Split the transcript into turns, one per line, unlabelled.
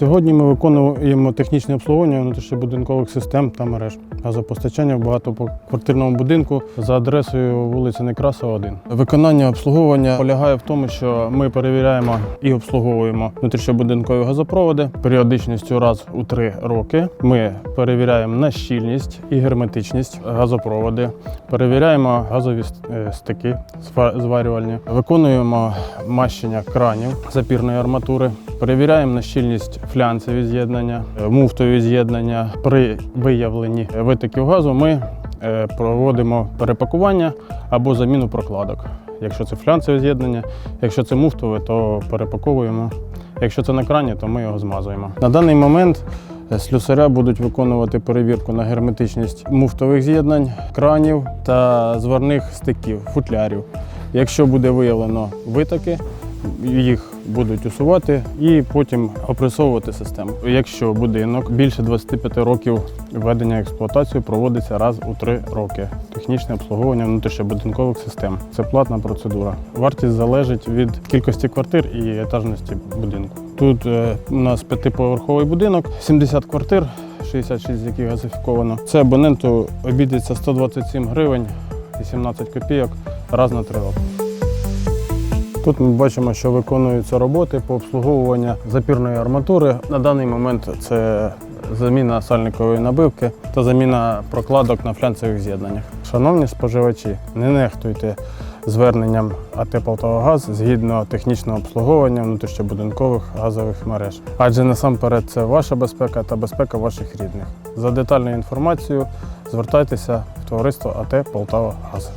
Сьогодні ми виконуємо технічне обслуговування внутрішньобудинкових систем та мереж газопостачання в багатоквартирному будинку за адресою вулиця Некрасова, 1. Виконання обслуговування полягає в тому, що ми перевіряємо і обслуговуємо внутрішньобудинкові газопроводи періодичністю раз у три роки. Ми перевіряємо на щільність і герметичність газопроводи, перевіряємо газові е, стики зва- зварювальні, виконуємо мащення кранів запірної арматури, перевіряємо на щільність флянцеві з'єднання, е, муфтові з'єднання. При виявленні витоків газу ми е, проводимо перепакування або заміну прокладок. Якщо це флянцеве з'єднання, якщо це муфтове, то перепаковуємо. Якщо це на крані, то ми його змазуємо. На даний момент е, слюсаря будуть виконувати перевірку на герметичність муфтових з'єднань, кранів та зварних стиків, футлярів. Якщо буде виявлено витоки, їх будуть усувати і потім опресовувати систему. Якщо будинок більше 25 років введення в експлуатацію проводиться раз у 3 роки. Технічне обслуговування внутрішньобудинкових систем. Це платна процедура. Вартість залежить від кількості квартир і етажності будинку. Тут е, у нас п'ятиповерховий будинок, 70 квартир, 66 з яких газифіковано. Це абоненту обійдеться 127 гривень і 17 копійок раз на 3 роки. Тут ми бачимо, що виконуються роботи по обслуговуванню запірної арматури. На даний момент це заміна сальникової набивки та заміна прокладок на флянцевих з'єднаннях. Шановні споживачі, не нехтуйте зверненням АТ «Полтавагаз» згідно технічного обслуговування внутрішньобудинкових газових мереж. Адже насамперед це ваша безпека та безпека ваших рідних. За детальною інформацією звертайтеся в товариство АТ «Полтава Газ».